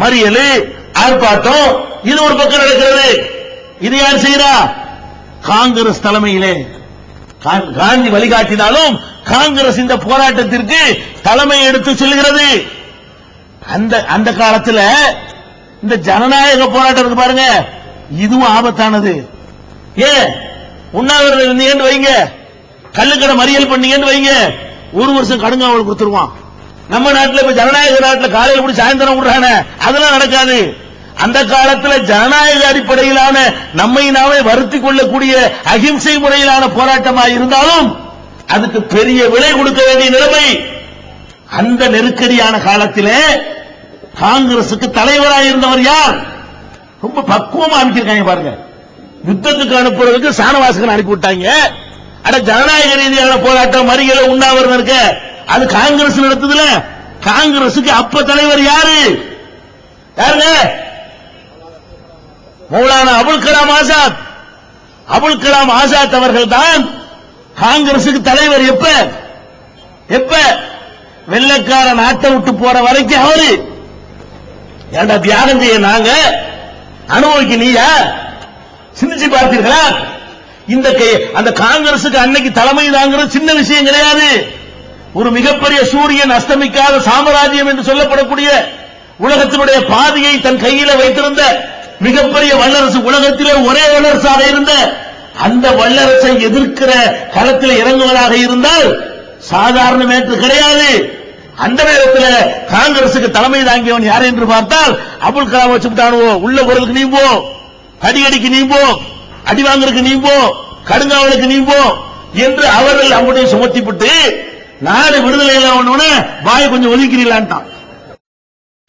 மறியல் ஆர்ப்பாட்டம் இது ஒரு பக்கம் நடக்கிறது. இது யார் செய்யறா காங்கிரஸ் தலைமையிலே. காந்தி வழிகாட்டினாலும் காங்கிரஸ் இந்த போராட்டத்திற்கு தலைமை எடுத்து செல்கிறது. அந்த அந்த காலத்துல இந்த ஜனநாயக போராட்டம் இருக்கு பாருங்க. இதுவும் ஆபத்தானது. ஏ உண்ணாவிரதம் இருந்தீங்கன்னு வைங்க. கல்லுக்கடை மறியல் பண்ணீங்கன்னு வைங்க. ஒரு வருஷம் கடுங்காவல் கொடுத்துருவான். நம்ம நாட்டில் இப்ப ஜனநாயக நாட்டில் காலையில் கூட சாயந்தரம் விடுறானே அதெல்லாம் நடக்காது. அந்த காலத்துல ஜனநாயக அடிப்படையிலான நம்மை நாமே வருத்தி கொள்ளக்கூடிய அகிம்சை முறையிலான போராட்டமா இருந்தாலும் அதுக்கு பெரிய விலை கொடுக்க வேண்டிய நிலைமை அந்த நெருக்கடியான காலத்திலே காங்கிரசுக்கு தலைவராக இருந்தவர் யார்? ரொம்ப பக்குவமா அமைச்சிருக்காங்க பாருங்க. யுத்தத்துக்கு அனுப்புறதுக்கு சாணவாசகன் அனுப்பி விட்டாங்க அட ஜனநாயக ரீதியான போராட்டம் மறிகளை உண்ணாவிரதம் இருக்க அது காங்கிரஸ் நடத்துதுல. காங்கிரசுக்கு அப்ப தலைவர் யாரு? யாருங்க? மௌலானா அபுல் கலாம் ஆசாத். அபுல் கலாம் ஆசாத் அவர்கள் தான் காங்கிரசுக்கு தலைவர் எப்ப? எப்ப? வெள்ளக்கார நாட்டை விட்டு போற வரைக்கும் அவரு. ஏண்டா தியாகம் செய்ய நாங்க? அனுபவிக்க நீயா? சிந்திச்சு பார்த்தீர்களா? இந்த அந்த காங்கிரசுக்கு அன்னைக்கு தலைமை தாங்கிறது சின்ன விஷயம் கிடையாது. ஒரு மிகப்பெரிய சூரியன் அஸ்தமிக்காத சாம்ராஜ்யம் என்று சொல்லப்படக்கூடிய உலகத்தினுடைய பாதியை தன் கையில வைத்திருந்த மிகப்பெரிய வல்லரசு உலகத்திலே ஒரே வல்லரசாக இருந்த அந்த வல்லரசை எதிர்க்கிற களத்தில் இறங்குவதாக இருந்தால் சாதாரண மேற்று கிடையாது. அந்த நேரத்தில் காங்கிரசுக்கு தலைமை தாங்கியவன் யார் என்று பார்த்தால் அபுல் கலாம் வச்சுட்டானுவோ உள்ள பொருளுக்கு நீ போ அடிக்கடிக்கு நீ போ அடி வாங்குறதுக்கு நீ போ கடுங்காவலுக்கு நீ போ என்று அவர்கள் அவனுடைய சுமத்திவிட்டு நாடு விடுதலை ஒண்ணு வாய் கொஞ்சம் ஒதுக்கிறீங்களான்ட்டான்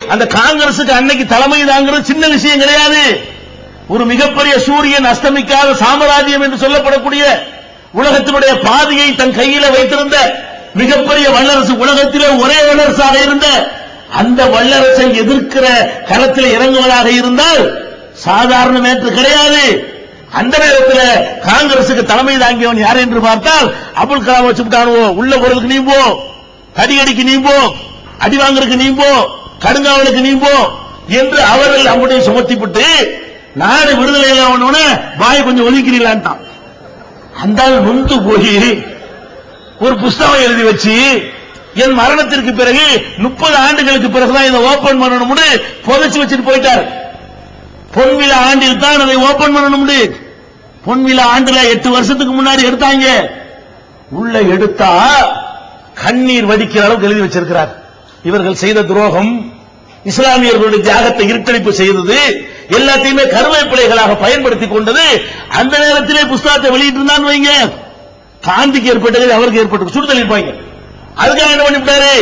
அந்த காங்கிரசுக்கு அன்னைக்கு தலைமை தாங்கிறது சின்ன விஷயம் கிடையாது. ஒரு மிகப்பெரிய சூரியன் அஸ்தமிக்காத சாம்ராஜ்யம் என்று சொல்லப்படக்கூடிய உலகத்தினுடைய பாதையை தன் கையில வைத்திருந்த மிகப்பெரிய வல்லரசு உலகத்திலே ஒரே வல்லரசாக இருந்த அந்த வல்லரசை எதிர்க்கிற களத்தில் இறங்குவதாக இருந்தால் சாதாரண மேற்று கிடையாது. அந்த நேரத்தில் காங்கிரசுக்கு தலைமை தாங்கியவன் யார் என்று பார்த்தால் அப்துல் கலாம் வச்சுட்டானுவோ உள்ள போறதுக்கு நீ போ அடிக்கு நீ போ அடி வாங்குறதுக்கு நீ போ கடுங்காவலுக்கு நீ போ என்று அவர்கள் அவனுடைய சுமத்திவிட்டு நாடு விடுதலை ஆகணும்னு வாய் கொஞ்சம் ஒதுக்கிறீங்களான்ட்டான் அந்த ஆள் நொந்து போய் ஒரு புஸ்தகம் எழுதி வச்சு என் மரணத்திற்கு பிறகு முப்பது ஆண்டுகளுக்கு பிறகுதான் இதை ஓபன் பண்ணணும்னு புதைச்சு வச்சுட்டு போயிட்டார். பொன்விழா ஆண்டில் தான் அதை ஓபன் பண்ணணும்னு பொன்விழா ஆண்டுல எட்டு வருஷத்துக்கு முன்னாடி எடுத்தாங்க. உள்ள எடுத்தா கண்ணீர் வடிக்கிற அளவுக்கு எழுதி வச்சிருக்கிறார். இவர்கள் செய்த துரோகம் இஸ்லாமியர்களுடைய தியாகத்தை இருட்டடிப்பு செய்தது எல்லாத்தையுமே கருவேப்பிலைகளாக பயன்படுத்தி கொண்டது. அந்த நேரத்திலே புஸ்தகத்தை வெளியிட்டிருந்தான்னு வைங்க. காந்திக்கு ஏற்பட்டது அவருக்கு ஏற்பட்டது சுடுதல் அதுக்காக என்ன பண்ணிவிட்டாரு?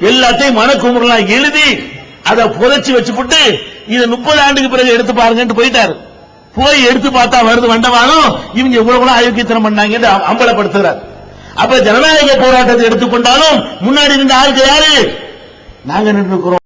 எல்லாத்தையும் மனக்குமுறலாம் எழுதி அதை புதைச்சி வச்சுப்புட்டு இதை முப்பது ஆண்டுக்கு பிறகு எடுத்து பாருங்கன்னு போயிட்டாரு. போய் எடுத்து பார்த்தா வருது வண்டவாளம். இவங்க இவ்வளவு கூட அயோக்கியத்தனம் பண்ணாங்கன்னு அ- அப்ப ஜனநாயக போராட்டத்தை எடுத்துக்கொண்டாலும் முன்னாடி இருந்த ஆளுக்கு யாரு? நாங்க நின்று இருக்கிறோம்